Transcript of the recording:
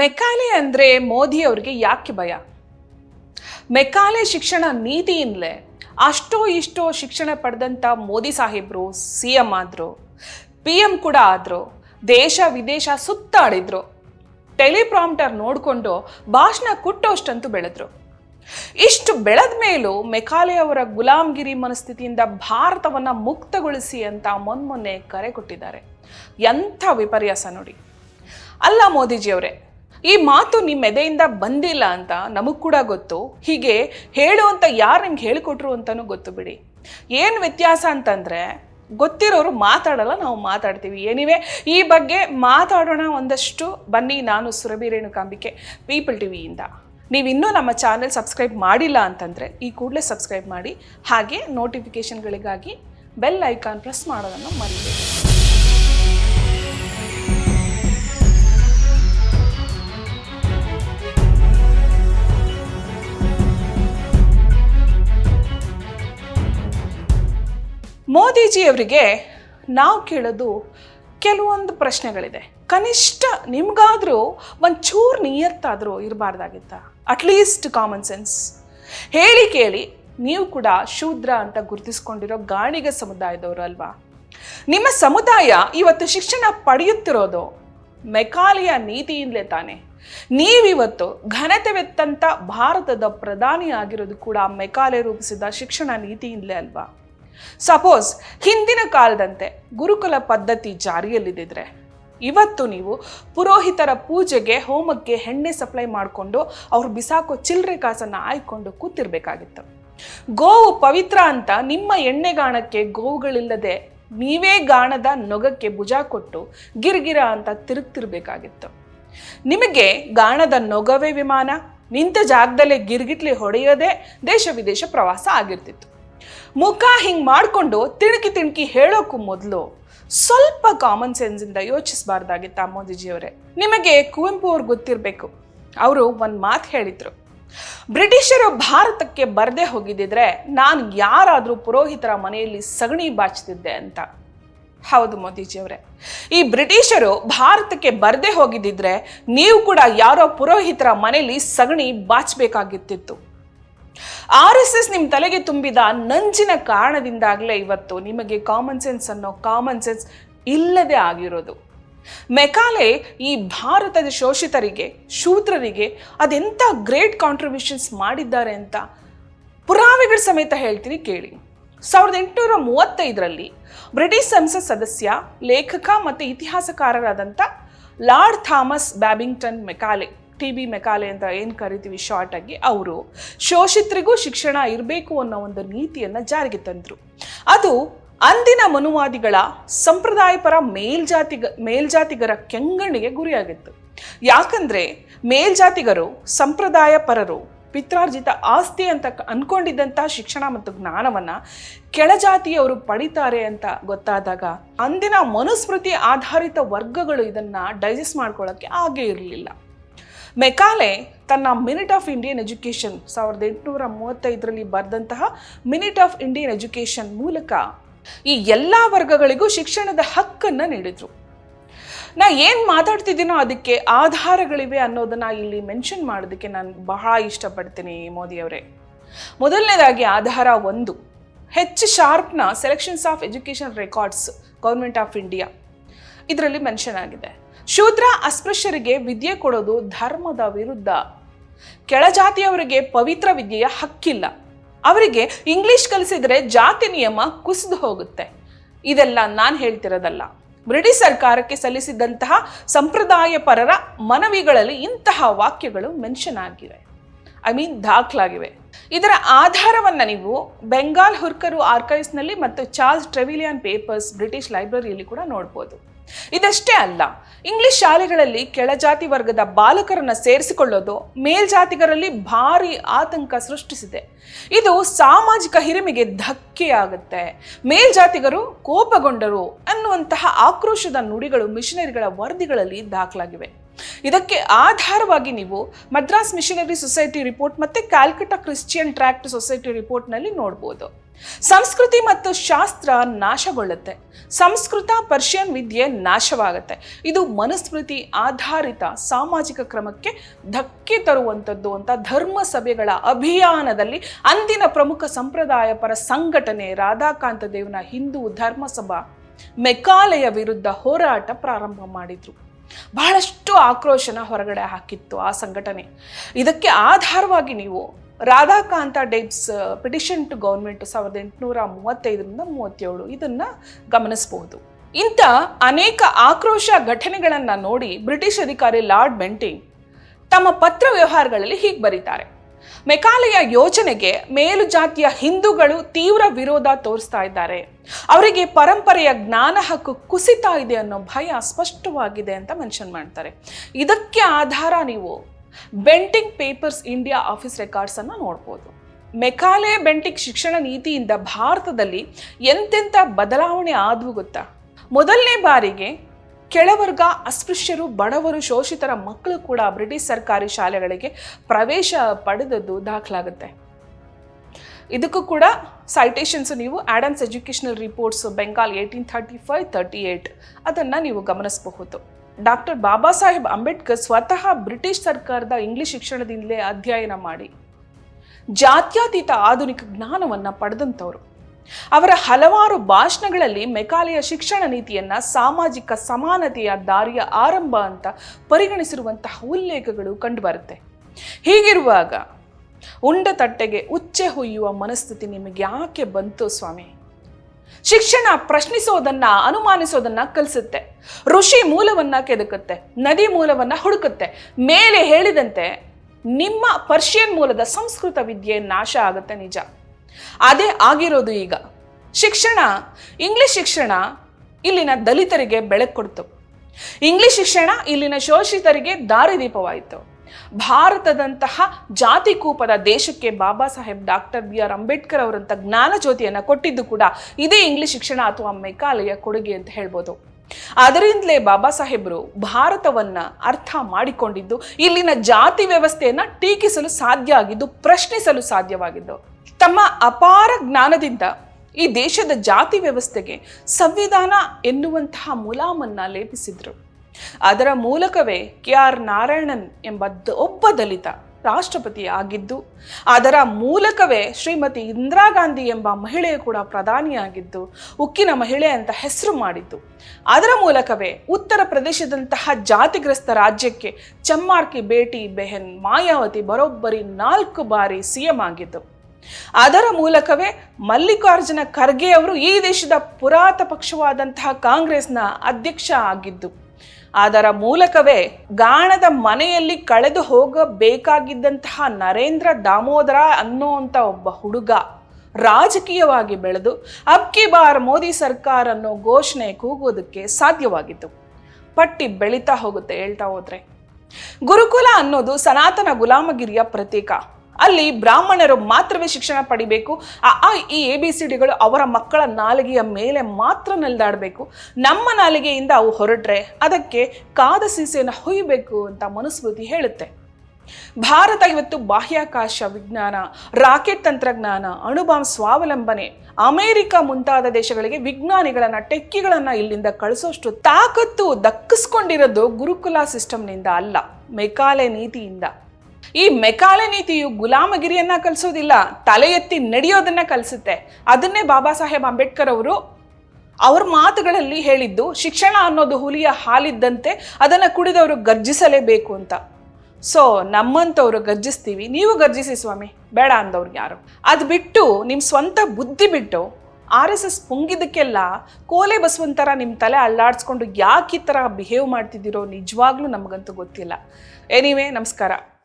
Macaulay ಅಂದರೆ ಮೋದಿ ಅವ್ರಿಗೆ ಯಾಕೆ ಭಯ? ಮೆಕಾಲೆ ಶಿಕ್ಷಣ ನೀತಿಯಿಂದಲೇ ಅಷ್ಟೋ ಇಷ್ಟೋ ಶಿಕ್ಷಣ ಪಡೆದಂಥ ಮೋದಿ ಸಾಹೇಬರು, ಸಿ ಎಂ ಆದರು, ಪಿ ಎಂ ಕೂಡ ಆದರು, ದೇಶ ವಿದೇಶ ಸುತ್ತಾಡಿದ್ರು, ಟೆಲಿಪ್ರಾಂಪ್ಟರ್ ನೋಡಿಕೊಂಡು ಭಾಷಣ ಕುಟ್ಟೋಷ್ಟಂತೂ ಬೆಳೆದ್ರು. ಇಷ್ಟು ಬೆಳೆದ ಮೇಲೂ ಮೆಕಾಲೆ ಅವರ ಗುಲಾಮ್ಗಿರಿ ಮನಸ್ಥಿತಿಯಿಂದ ಭಾರತವನ್ನು ಮುಕ್ತಗೊಳಿಸಿ ಅಂತ ಮೊನ್ಮೊನ್ನೆ ಕರೆ ಕೊಟ್ಟಿದ್ದಾರೆ. ಎಂಥ ವಿಪರ್ಯಾಸ ನೋಡಿ. ಅಲ್ಲ ಮೋದಿಜಿಯವರೇ ಈ ಮಾತು ನಿಮ್ಮ ಎದೆಯಿಂದ ಬಂದಿಲ್ಲ ಅಂತ ನಮಗೆ ಕೂಡ ಗೊತ್ತು. ಹೀಗೆ ಹೇಳು ಅಂತ ಯಾರು ನಿಮ್ಗೆ ಹೇಳಿಕೊಟ್ರು ಅಂತಲೂ ಗೊತ್ತು ಬಿಡಿ. ಏನು ವ್ಯತ್ಯಾಸ ಅಂತಂದರೆ ಗೊತ್ತಿರೋರು ಮಾತಾಡಲ್ಲ, ನಾವು ಮಾತಾಡ್ತೀವಿ. ಏನಿವೆ ಈ ಬಗ್ಗೆ ಮಾತಾಡೋಣ ಒಂದಷ್ಟು. ಬನ್ನಿ, ನಾನು ಸುರಭಿ ರೇಣುಕಾಂಬಿಕೆ ಪೀಪಲ್ ಟಿವಿಯಿಂದ ನೀವು ಇನ್ನೂ ನಮ್ಮ ಚಾನೆಲ್ ಸಬ್ಸ್ಕ್ರೈಬ್ ಮಾಡಿಲ್ಲ ಅಂತಂದರೆ ಈ ಕೂಡಲೇ ಸಬ್ಸ್ಕ್ರೈಬ್ ಮಾಡಿ. ಹಾಗೆ ನೋಟಿಫಿಕೇಷನ್ಗಳಿಗಾಗಿ ಬೆಲ್ ಐಕಾನ್ ಪ್ರೆಸ್ ಮಾಡೋದನ್ನು ಮರಿಬೇಡಿ. ಮೋದಿಜಿಯವರಿಗೆ ನಾವು ಕೇಳೋದು ಕೆಲವೊಂದು ಪ್ರಶ್ನೆಗಳಿದೆ. ಕನಿಷ್ಠ ನಿಮ್ಗಾದರೂ ಒಂಚೂರು ನಿಯತ್ತಾದರೂ ಇರಬಾರ್ದಾಗಿತ್ತ? ಅಟ್ಲೀಸ್ಟ್ ಕಾಮನ್ ಸೆನ್ಸ್ ಹೇಳಿ ಕೇಳಿ, ನೀವು ಕೂಡ ಶೂದ್ರ ಅಂತ ಗುರುತಿಸ್ಕೊಂಡಿರೋ ಗಾಣಿಗ ಸಮುದಾಯದವರು ಅಲ್ವಾ? ನಿಮ್ಮ ಸಮುದಾಯ ಇವತ್ತು ಶಿಕ್ಷಣ ಪಡೆಯುತ್ತಿರೋದು ಮೆಕಾಲಿಯ ನೀತಿಯಿಂದಲೇ ತಾನೆ. ನೀವಿವತ್ತು ಘನತೆವೆತ್ತಂತ ಭಾರತದ ಪ್ರಧಾನಿ ಆಗಿರೋದು ಕೂಡ ಮೆಕಾಲೆ ರೂಪಿಸಿದ ಶಿಕ್ಷಣ ನೀತಿಯಿಂದಲೇ ಅಲ್ವಾ? ಸಪೋಸ್ ಹಿಂದಿನ ಕಾಲದಂತೆ ಗುರುಕುಲ ಪದ್ಧತಿ ಜಾರಿಯಲ್ಲಿದ್ದಿದ್ರೆ, ಇವತ್ತು ನೀವು ಪುರೋಹಿತರ ಪೂಜೆಗೆ ಹೋಮಕ್ಕೆ ಎಣ್ಣೆ ಸಪ್ಲೈ ಮಾಡಿಕೊಂಡು ಅವ್ರು ಬಿಸಾಕೋ ಚಿಲ್ಲರೆ ಕಾಸನ್ನು ಆಯ್ಕೊಂಡು ಕೂತಿರ್ಬೇಕಾಗಿತ್ತು. ಗೋವು ಪವಿತ್ರ ಅಂತ ನಿಮ್ಮ ಎಣ್ಣೆಗಾಣಕ್ಕೆ ಗೋವುಗಳಿಲ್ಲದೆ ನೀವೇ ಗಾಣದ ನೊಗಕ್ಕೆ ಭುಜ ಕೊಟ್ಟು ಗಿರ್ಗಿರ ಅಂತ ತಿರುಗ್ತಿರ್ಬೇಕಾಗಿತ್ತು. ನಿಮಗೆ ಗಾಣದ ನೊಗವೇ ವಿಮಾನ, ನಿಂತ ಜಾಗದಲ್ಲೇ ಗಿರ್ಗಿಟ್ಲಿ ಹೊಡೆಯೋದೇ ದೇಶ ವಿದೇಶ ಪ್ರವಾಸ ಆಗಿರ್ತಿತ್ತು. ಮುಖ ಹಿಂಗೆ ಮಾಡಿಕೊಂಡು ತಿಣುಕಿ ತಿಣುಕಿ ಹೇಳೋಕ್ಕೂ ಮೊದಲು ಸ್ವಲ್ಪ ಕಾಮನ್ ಸೆನ್ಸಿಂದ ಯೋಚಿಸಬಾರ್ದಾಗಿತ್ತ ಮೋದಿಜಿಯವರೇ? ನಿಮಗೆ ಕುವೆಂಪು ಅವ್ರು ಗೊತ್ತಿರಬೇಕು. ಅವರು ಒಂದು ಮಾತು ಹೇಳಿದರು. ಬ್ರಿಟಿಷರು ಭಾರತಕ್ಕೆ ಬರದೇ ಹೋಗಿದ್ದಿದ್ರೆ ನಾನು ಯಾರಾದರೂ ಪುರೋಹಿತರ ಮನೆಯಲ್ಲಿ ಸಗಣಿ ಬಾಚ್ತಿದ್ದೆ ಅಂತ. ಹೌದು ಮೋದಿಜಿಯವರೇ. ಈ ಬ್ರಿಟಿಷರು ಭಾರತಕ್ಕೆ ಬರದೇ ಹೋಗಿದ್ದಿದ್ರೆ ನೀವು ಕೂಡ ಯಾರೋ ಪುರೋಹಿತರ ಮನೆಯಲ್ಲಿ ಸಗಣಿ ಬಾಚಬೇಕಾಗಿತ್ತಿತ್ತು. ಆರ್ ಎಸ್ ಎಸ್ ನಿಮ್ಮ ತಲೆಗೆ ತುಂಬಿದ ನಂಜಿನ ಕಾರಣದಿಂದಾಗಲೇ ಇವತ್ತು ನಿಮಗೆ ಕಾಮನ್ ಸೆನ್ಸ್ ಅನ್ನೋ ಕಾಮನ್ ಸೆನ್ಸ್ ಇಲ್ಲದೆ ಆಗಿರೋದು. ಮೆಕಾಲೆ ಈ ಭಾರತದ ಶೋಷಿತರಿಗೆ, ಶೂದ್ರರಿಗೆ ಅದೆಂಥ ಗ್ರೇಟ್ ಕಾಂಟ್ರಿಬ್ಯೂಷನ್ಸ್ ಮಾಡಿದ್ದಾರೆ ಅಂತ ಪುರಾವೆಗಳ ಸಮೇತ ಹೇಳ್ತೀನಿ ಕೇಳಿ. ಸಾವಿರದ ಎಂಟುನೂರ ಮೂವತ್ತೈದರಲ್ಲಿ ಬ್ರಿಟಿಷ್ ಸಂಸತ್ ಸದಸ್ಯ, ಲೇಖಕ ಮತ್ತು ಇತಿಹಾಸಕಾರರಾದಂಥ Lord Thomas Babington Macaulay T B Macaulay ಅಂತ ಏನು ಕರಿತೀವಿ ಶಾರ್ಟಾಗಿ ಅವರು ಶೋಷಿತರಿಗೂ ಶಿಕ್ಷಣ ಇರಬೇಕು ಅನ್ನೋ ಒಂದು ನೀತಿಯನ್ನು ಜಾರಿಗೆ ತಂದರು. ಅದು ಅಂದಿನ ಮನುವಾದಿಗಳ ಸಂಪ್ರದಾಯಪರ ಮೇಲ್ಜಾತಿಗ, ಮೇಲ್ಜಾತಿಗರ ಕೆಂಗಣ್ಣಿಗೆ ಗುರಿಯಾಗಿತ್ತು. ಯಾಕಂದ್ರೆ ಮೇಲ್ಜಾತಿಗರು ಸಂಪ್ರದಾಯ ಪರರು ಪಿತ್ರಾರ್ಜಿತ ಆಸ್ತಿ ಅಂತ ಅಂದ್ಕೊಂಡಿದ್ದಂಥ ಶಿಕ್ಷಣ ಮತ್ತು ಜ್ಞಾನವನ್ನ ಕೆಳಜಾತಿಯವರು ಪಡಿತಾರೆ ಅಂತ ಗೊತ್ತಾದಾಗ ಅಂದಿನ ಮನುಸ್ಮೃತಿ ಆಧಾರಿತ ವರ್ಗಗಳು ಇದನ್ನ ಡೈಜೆಸ್ಟ್ ಮಾಡ್ಕೊಳ್ಳೋಕ್ಕೆ ಆಗೇ ಇರಲಿಲ್ಲ. ಮೆಕಾಲೆ ತನ್ನ ಮಿನಿಟ್ ಆಫ್ ಇಂಡಿಯನ್ ಎಜುಕೇಷನ್ ಸಾವಿರದ ಎಂಟುನೂರ ಮೂವತ್ತೈದರಲ್ಲಿ ಬರೆದಂತಹ ಮಿನಿಟ್ ಆಫ್ ಇಂಡಿಯನ್ ಎಜುಕೇಷನ್ ಮೂಲಕ ಈ ಎಲ್ಲ ವರ್ಗಗಳಿಗೂ ಶಿಕ್ಷಣದ ಹಕ್ಕನ್ನು ನೀಡಿದರು. ನಾ ಏನು ಮಾತಾಡ್ತಿದ್ದೀನೋ ಅದಕ್ಕೆ ಆಧಾರಗಳಿವೆ ಅನ್ನೋದನ್ನ ಇಲ್ಲಿ ಮೆನ್ಷನ್ ಮಾಡೋದಕ್ಕೆ ನಾನು ಬಹಳ ಇಷ್ಟಪಡ್ತೀನಿ ಮೋದಿಯವರೇ ಮೊದಲನೇದಾಗಿ ಆಧಾರ ಒಂದು. H ಶಾರ್ಪ್ನ selections of education records government of India ಇದರಲ್ಲಿ ಮೆನ್ಷನ್ ಆಗಿದೆ. ಶೂದ್ರ ಅಸ್ಪೃಶ್ಯರಿಗೆ ವಿದ್ಯೆ ಕೊಡೋದು ಧರ್ಮದ ವಿರುದ್ಧ. ಕೆಳಜಾತಿಯವರಿಗೆ ಪವಿತ್ರ ವಿದ್ಯೆಯ ಹಕ್ಕಿಲ್ಲ. ಅವರಿಗೆ ಇಂಗ್ಲಿಷ್ ಕಲಿಸಿದ್ರೆ ಜಾತಿ ನಿಯಮ ಕುಸಿದು ಹೋಗುತ್ತೆ. ಇದೆಲ್ಲ ನಾನು ಹೇಳ್ತಿರೋದಲ್ಲ. ಬ್ರಿಟಿಷ್ ಸರ್ಕಾರಕ್ಕೆ ಸಲ್ಲಿಸಿದಂತಹ ಸಂಪ್ರದಾಯ ಪರರ ಮನವಿಗಳಲ್ಲಿ ಇಂತಹ ವಾಕ್ಯಗಳು ಮೆನ್ಷನ್ ಆಗಿವೆ. ಐ ಮೀನ್ ದಾಖಲಾಗಿವೆ. ಇದರ ಆಧಾರವನ್ನ ನೀವು ಬೆಂಗಾಲ್ ಹುರ್ಕರು ಆರ್ಕೈವ್ಸ್ನಲ್ಲಿ ಮತ್ತು ಚಾರ್ಲ್ಸ್ ಟ್ರೆವಿಲಿಯನ್ ಪೇಪರ್ಸ್ ಬ್ರಿಟಿಷ್ ಲೈಬ್ರರಿಯಲ್ಲಿ ಕೂಡ ನೋಡ್ಬೋದು. ಇದಷ್ಟೇ ಅಲ್ಲ, ಇಂಗ್ಲಿಷ್ ಶಾಲೆಗಳಲ್ಲಿ ಕೆಳಜಾತಿ ವರ್ಗದ ಬಾಲಕರನ್ನು ಸೇರಿಸಿಕೊಳ್ಳೋದು ಮೇಲ್ಜಾತಿಗರಲ್ಲಿ ಭಾರಿ ಆತಂಕ ಸೃಷ್ಟಿಸಿದೆ. ಇದು ಸಾಮಾಜಿಕ ಹಿರಿಮೆಗೆ ಧಕ್ಕೆಯಾಗುತ್ತೆ. ಮೇಲ್ಜಾತಿಗರು ಕೋಪಗೊಂಡರು ಅನ್ನುವಂತಹ ಆಕ್ರೋಶದ ನುಡಿಗಳು ಮಿಷನರಿಗಳ ವರದಿಗಳಲ್ಲಿ ದಾಖಲಾಗಿವೆ. ಇದಕ್ಕೆ ಆಧಾರವಾಗಿ ನೀವು ಮದ್ರಾಸ್ ಮಿಷನರಿ ಸೊಸೈಟಿ ರಿಪೋರ್ಟ್ ಮತ್ತೆ ಕ್ಯಾಲ್ಕಟಾ ಕ್ರಿಶ್ಚಿಯನ್ ಟ್ರ್ಯಾಕ್ಟ್ ಸೊಸೈಟಿ ರಿಪೋರ್ಟ್ನಲ್ಲಿ ನೋಡ್ಬೋದು. ಸಂಸ್ಕೃತಿ ಮತ್ತು ಶಾಸ್ತ್ರ ನಾಶಗೊಳ್ಳುತ್ತೆ. ಸಂಸ್ಕೃತ, ಪರ್ಷಿಯನ್ ವಿದ್ಯೆ ನಾಶವಾಗುತ್ತೆ. ಇದು ಮನುಸ್ಮೃತಿ ಆಧಾರಿತ ಸಾಮಾಜಿಕ ಕ್ರಮಕ್ಕೆ ಧಕ್ಕೆ ತರುವಂಥದ್ದು ಅಂತ ಧರ್ಮ ಸಭೆಗಳ ಅಭಿಯಾನದಲ್ಲಿ ಅಂದಿನ ಪ್ರಮುಖ ಸಂಪ್ರದಾಯ ಪರ ಸಂಘಟನೆ ರಾಧಾಕಾಂತ ದೇವನ ಹಿಂದೂ ಧರ್ಮಸಭಾ ಮೆಕಾಲೆಯ ವಿರುದ್ಧ ಹೋರಾಟ ಪ್ರಾರಂಭ ಮಾಡಿದ್ರು. ಬಹಳಷ್ಟು ಆಕ್ರೋಶನ ಹೊರಗಡೆ ಹಾಕಿತ್ತು ಆ ಸಂಘಟನೆ. ಇದಕ್ಕೆ ಆಧಾರವಾಗಿ ನೀವು Radhakanta Deb's petition to government ಸಾವಿರದ ಎಂಟುನೂರ ಮೂವತ್ತೈದರಿಂದ ಮೂವತ್ತೇಳು. ಇದನ್ನ ಗಮನಿಸಬಹುದು ಇಂಥ ಅನೇಕ ಆಕ್ರೋಶ ಘಟನೆಗಳನ್ನು ನೋಡಿ ಬ್ರಿಟಿಷ್ ಅಧಿಕಾರಿ ಲಾರ್ಡ್ ಬೆಂಟಿಂಗ್ ತಮ್ಮ ಪತ್ರ ವ್ಯವಹಾರಗಳಲ್ಲಿ ಹೀಗೆ ಬರೀತಾರೆ. ಮೆಕಾಲೆಯ ಯೋಜನೆಗೆ ಮೇಲುಜಾತಿಯ ಹಿಂದೂಗಳು ತೀವ್ರ ವಿರೋಧ ತೋರಿಸ್ತಾ ಇದ್ದಾರೆ. ಅವರಿಗೆ ಪರಂಪರೆಯ ಜ್ಞಾನ ಹಕ್ಕು ಕುಸಿತಾ ಇದೆ ಅನ್ನೋ ಭಯ ಸ್ಪಷ್ಟವಾಗಿದೆ ಅಂತ ಮೆನ್ಷನ್ ಮಾಡ್ತಾರೆ. ಇದಕ್ಕೆ ಆಧಾರ ನೀವು Bentinck papers India office records ಅನ್ನ ನೋಡ್ಬೋದು. ಮೆಕಾಲೆ ಬೆಂಟಿಂಗ್ ಶಿಕ್ಷಣ ನೀತಿಯಿಂದ ಭಾರತದಲ್ಲಿ ಎಂತೆಂಥ ಬದಲಾವಣೆ ಆದವು ಗೊತ್ತಾ? ಮೊದಲನೇ ಬಾರಿಗೆ ಕೆಳವರ್ಗ ಅಸ್ಪೃಶ್ಯರು, ಬಡವರು, ಶೋಷಿತರ ಮಕ್ಕಳು ಕೂಡ ಬ್ರಿಟಿಷ್ ಸರ್ಕಾರಿ ಶಾಲೆಗಳಿಗೆ ಪ್ರವೇಶ ಪಡೆದದ್ದು ದಾಖಲಾಗುತ್ತೆ. ಇದಕ್ಕೂ ಕೂಡ ಸೈಟೇಷನ್ಸ್ ನೀವು Adam's educational reports Bengal eighteen thirty five thirty eight ಅದನ್ನು ನೀವು ಗಮನಿಸಬಹುದು. ಡಾಕ್ಟರ್ ಬಾಬಾ ಸಾಹೇಬ್ ಅಂಬೇಡ್ಕರ್ ಸ್ವತಃ ಬ್ರಿಟಿಷ್ ಸರ್ಕಾರದ ಇಂಗ್ಲಿಷ್ ಶಿಕ್ಷಣದಿಂದಲೇ ಅಧ್ಯಯನ ಮಾಡಿ ಜಾತ್ಯತೀತ ಆಧುನಿಕ ಜ್ಞಾನವನ್ನು ಪಡೆದಂಥವರು. ಅವರ ಹಲವಾರು ಭಾಷಣಗಳಲ್ಲಿ ಮೆಕಾಲೆಯ ಶಿಕ್ಷಣ ನೀತಿಯನ್ನ ಸಾಮಾಜಿಕ ಸಮಾನತೆಯ ದಾರಿಯ ಆರಂಭ ಅಂತ ಪರಿಗಣಿಸಿರುವಂತಹ ಉಲ್ಲೇಖಗಳು ಕಂಡುಬರುತ್ತೆ. ಹೀಗಿರುವಾಗ ಉಂಡ ತಟ್ಟೆಗೆ ಉಚ್ಚೆ ಹುಯ್ಯುವ ಮನಸ್ಥಿತಿ ನಿಮಗೆ ಯಾಕೆ ಬಂತು ಸ್ವಾಮಿ? ಶಿಕ್ಷಣ ಪ್ರಶ್ನಿಸೋದನ್ನ, ಅನುಮಾನಿಸೋದನ್ನ ಕಲಿಸುತ್ತೆ. ಋಷಿ ಮೂಲವನ್ನ ಕೆದಕುತ್ತೆ, ನದಿ ಮೂಲವನ್ನ ಹುಡುಕುತ್ತೆ. ಮೇಲೆ ಹೇಳಿದಂತೆ ನಿಮ್ಮ ಪರ್ಷಿಯನ್ ಮೂಲದ ಸಂಸ್ಕೃತ ವಿದ್ಯೆ ನಾಶ ಆಗುತ್ತೆ ನಿಜ. ಅದೇ ಆಗಿರೋದು ಈಗ. ಶಿಕ್ಷಣ, ಇಂಗ್ಲಿಷ್ ಶಿಕ್ಷಣ ಇಲ್ಲಿನ ದಲಿತರಿಗೆ ಬೆಳಕು ಕೊಡ್ತು. ಇಂಗ್ಲಿಷ್ ಶಿಕ್ಷಣ ಇಲ್ಲಿನ ಶೋಷಿತರಿಗೆ ದಾರಿದೀಪವಾಯಿತು. ಭಾರತದಂತಹ ಜಾತಿ ಕೂಪದ ದೇಶಕ್ಕೆ Baba Saheb doctor B R Ambedkar ಅವರಂತ ಜ್ಞಾನ ಜ್ಯೋತಿಯನ್ನು ಕೊಟ್ಟಿದ್ದು ಕೂಡ ಇದೇ ಇಂಗ್ಲಿಷ್ ಶಿಕ್ಷಣ ಅಥವಾ ಮೇಕಾಲಯ ಕೊಡುಗೆ ಅಂತ ಹೇಳ್ಬೋದು. ಅದರಿಂದಲೇ ಬಾಬಾ ಸಾಹೇಬರು ಭಾರತವನ್ನ ಅರ್ಥ ಮಾಡಿಕೊಂಡಿದ್ದು, ಇಲ್ಲಿನ ಜಾತಿ ವ್ಯವಸ್ಥೆಯನ್ನ ಟೀಕಿಸಲು ಸಾಧ್ಯ ಆಗಿದ್ದು, ಪ್ರಶ್ನಿಸಲು ಸಾಧ್ಯವಾಗಿದ್ದು. ತಮ್ಮ ಅಪಾರ ಜ್ಞಾನದಿಂದ ಈ ದೇಶದ ಜಾತಿ ವ್ಯವಸ್ಥೆಗೆ ಸಂವಿಧಾನ ಎನ್ನುವಂತಹ ಮುಲಾಮನ್ನ ಲೇಪಿಸಿದ್ರು. ಅದರ ಮೂಲಕವೇ ಕೆ ಆರ್ ನಾರಾಯಣನ್ ಎಂಬ ಒಬ್ಬ ದಲಿತ ರಾಷ್ಟ್ರಪತಿ ಆಗಿದ್ದು, ಅದರ ಮೂಲಕವೇ ಶ್ರೀಮತಿ ಇಂದಿರಾ ಗಾಂಧಿ ಎಂಬ ಮಹಿಳೆಯು ಕೂಡ ಪ್ರಧಾನಿಯಾಗಿದ್ದು, ಉಕ್ಕಿನ ಮಹಿಳೆ ಅಂತ ಹೆಸರು ಮಾಡಿದ್ದು. ಅದರ ಮೂಲಕವೇ ಉತ್ತರ ಪ್ರದೇಶದಂತಹ ಜಾತಿಗ್ರಸ್ತ ರಾಜ್ಯಕ್ಕೆ ಚಮ್ಮಾರ್ಕಿ ಬೇಟಿ ಬೆಹನ್, ಮಾಯಾವತಿ ಬರೋಬ್ಬರಿ ನಾಲ್ಕು ಬಾರಿ ಸಿಎಂ ಆಗಿದ್ದು. ಅದರ ಮೂಲಕವೇ ಮಲ್ಲಿಕಾರ್ಜುನ ಖರ್ಗೆ ಅವರು ಈ ದೇಶದ ಪುರಾತ ಪಕ್ಷವಾದಂತಹ ಕಾಂಗ್ರೆಸ್ನ ಅಧ್ಯಕ್ಷ ಆಗಿದ್ದು. ಅದರ ಮೂಲಕವೇ ಗಾಣದ ಮನೆಯಲ್ಲಿ ಕಳೆದು ಹೋಗಬೇಕಾಗಿದ್ದಂತಹ ನರೇಂದ್ರ ದಾಮೋದರ ಅನ್ನೋವಂಥ ಒಬ್ಬ ಹುಡುಗ ರಾಜಕೀಯವಾಗಿ ಬೆಳೆದು ಅಬ್ಕಿ ಬಾರ್ ಮೋದಿ ಸರ್ಕಾರ ಅನ್ನೋ ಘೋಷಣೆ ಕೂಗೋದಕ್ಕೆ ಸಾಧ್ಯವಾಗಿತ್ತು. ಪಟ್ಟಿ ಬೆಳೀತಾ ಹೋಗುತ್ತೆ ಹೇಳ್ತಾ ಹೋದ್ರೆ. ಗುರುಕುಲ ಅನ್ನೋದು ಸನಾತನ ಗುಲಾಮಗಿರಿಯ ಪ್ರತೀಕ. ಅಲ್ಲಿ ಬ್ರಾಹ್ಮಣರು ಮಾತ್ರವೇ ಶಿಕ್ಷಣ ಪಡಿಬೇಕು. ಆ ಈ ಎ ಬಿ ಸಿ ಡಿಗಳು ಅವರ ಮಕ್ಕಳ ನಾಲಿಗೆಯ ಮೇಲೆ ಮಾತ್ರ ನೆಲೆದಾಡಬೇಕು. ನಮ್ಮ ನಾಲಿಗೆಯಿಂದ ಅವು ಹೊರಟ್ರೆ ಅದಕ್ಕೆ ಕಾದ ಸೀಸೆಯನ್ನು ಹೊಯ್ಯಬೇಕು ಅಂತ ಮನುಸ್ಮೃತಿ ಹೇಳುತ್ತೆ. ಭಾರತ ಇವತ್ತು ಬಾಹ್ಯಾಕಾಶ ವಿಜ್ಞಾನ, ರಾಕೆಟ್ ತಂತ್ರಜ್ಞಾನ, ಅಣುಬಾಂಬ್ ಸ್ವಾವಲಂಬನೆ, ಅಮೆರಿಕ ಮುಂತಾದ ದೇಶಗಳಿಗೆ ವಿಜ್ಞಾನಿಗಳನ್ನ, ಟೆಕ್ಕಿಗಳನ್ನ ಇಲ್ಲಿಂದ ಕಳಿಸೋಷ್ಟು ತಾಕತ್ತು ದಕ್ಕಿಸ್ಕೊಂಡಿರೋದು ಗುರುಕುಲ ಸಿಸ್ಟಮ್ನಿಂದ ಅಲ್ಲ, ಮೆಕಾಲೆ ನೀತಿಯಿಂದ. ಈ ಮೆಕಾಲೆ ನೀತಿಯು ಗುಲಾಮಗಿರಿಯನ್ನ ಕಲಿಸೋದಿಲ್ಲ, ತಲೆ ಎತ್ತಿ ನಡೆಯೋದನ್ನ ಕಲಿಸುತ್ತೆ. ಅದನ್ನೇ ಬಾಬಾ ಸಾಹೇಬ್ ಅಂಬೇಡ್ಕರ್ ಅವರು ಅವ್ರ ಮಾತುಗಳಲ್ಲಿ ಹೇಳಿದ್ದು, ಶಿಕ್ಷಣ ಅನ್ನೋದು ಹುಲಿಯ ಹಾಲಿದ್ದಂತೆ ಅದನ್ನು ಕುಡಿದವರು ಗರ್ಜಿಸಲೇಬೇಕು ಅಂತ. ಸೊ ನಮ್ಮಂಥವ್ರು ಗರ್ಜಿಸ್ತೀವಿ, ನೀವು ಗರ್ಜಿಸಿ ಸ್ವಾಮಿ, ಬೇಡ ಅಂದವ್ರಿಗೆ ಯಾರು. ಅದು ಬಿಟ್ಟು ನಿಮ್ಮ ಸ್ವಂತ ಬುದ್ಧಿ ಬಿಟ್ಟು ಆರ್ ಎಸ್ ಎಸ್ ಪುಂಗಿದ್ದಕ್ಕೆಲ್ಲ ಕೋಲೆ ಬಸವಂತರ ನಿಮ್ಮ ತಲೆ ಅಲ್ಲಾಡಿಸ್ಕೊಂಡು ಯಾಕೆ ಈ ಥರ ಬಿಹೇವ್ ಮಾಡ್ತಿದ್ದೀರೋ ನಿಜವಾಗ್ಲೂ ನಮಗಂತೂ ಗೊತ್ತಿಲ್ಲ. ಎನಿವೇ ನಮಸ್ಕಾರ.